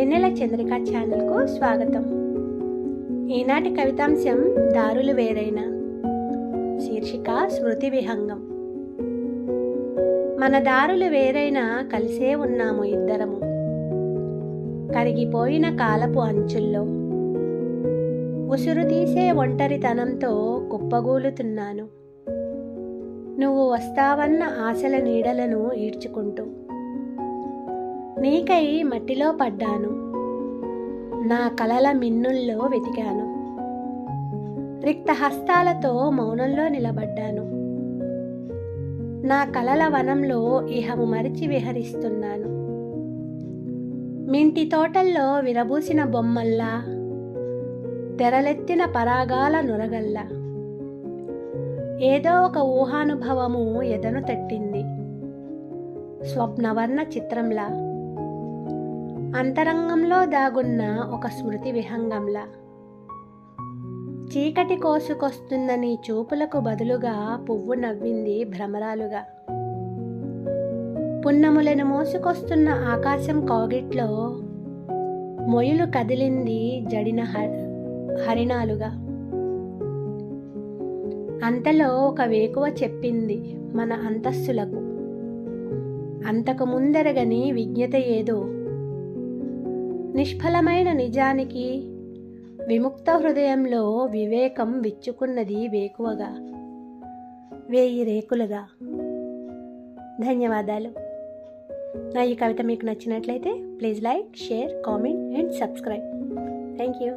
వెన్నెల చంద్రిక ఛానల్కు స్వాగతం. ఈనాటి కవితాంశం దారులు వేరైన. శీర్షిక స్మృతి విహంగం. మన దారులు వేరైనా కలిసే ఉన్నాము ఇద్దరము. కరిగిపోయిన కాలపు అంచుల్లో. ఉసురు తీసే ఒంటరితనంతో కుప్పగూలుతున్నాను. నువ్వు వస్తావన్న ఆశల నీడలను ఈడ్చుకుంటూ. నీకై మట్టిలో పడ్డాను. నా కలల మిన్నుల్లో వెతికాను. రిక్త హస్తాలతో మౌనంలో నిలబడ్డాను. నా కలల వనంలో ఇహము మరిచి విహరిస్తున్నాను. మింటి తోటల్లో విరబూసిన బొమ్మల్లా తెరలెత్తిన పరాగాల నురగల్లా ఏదో ఒక ఊహానుభవము ఎదను తట్టింది. స్వప్నవర్ణ చిత్రంలా అంతరంగంలో దాగున్న ఒక స్మృతి విహంగంలా. చీకటి కోసుకొస్తున్న నీ చూపులకు బదులుగా పువ్వు నవ్వింది భ్రమరాలుగా. పున్నములను మోసుకొస్తున్న ఆకాశం కోగిట్లో మొయులు కదిలింది జడిన హ- హరిణాలుగా. అంతలో ఒక వేకువ చెప్పింది మన అంతస్తులకు. అంతకు ముందరగని విజ్ఞత ఏదో నిష్ఫలమైన నిజానికి విముక్త హృదయంలో వివేకం విచ్చుకున్నది వేకువగా వేయి రేకులుగా. ధన్యవాదాలు. నా ఈ కవిత మీకు నచ్చినట్లయితే please like share comment and subscribe. Thank you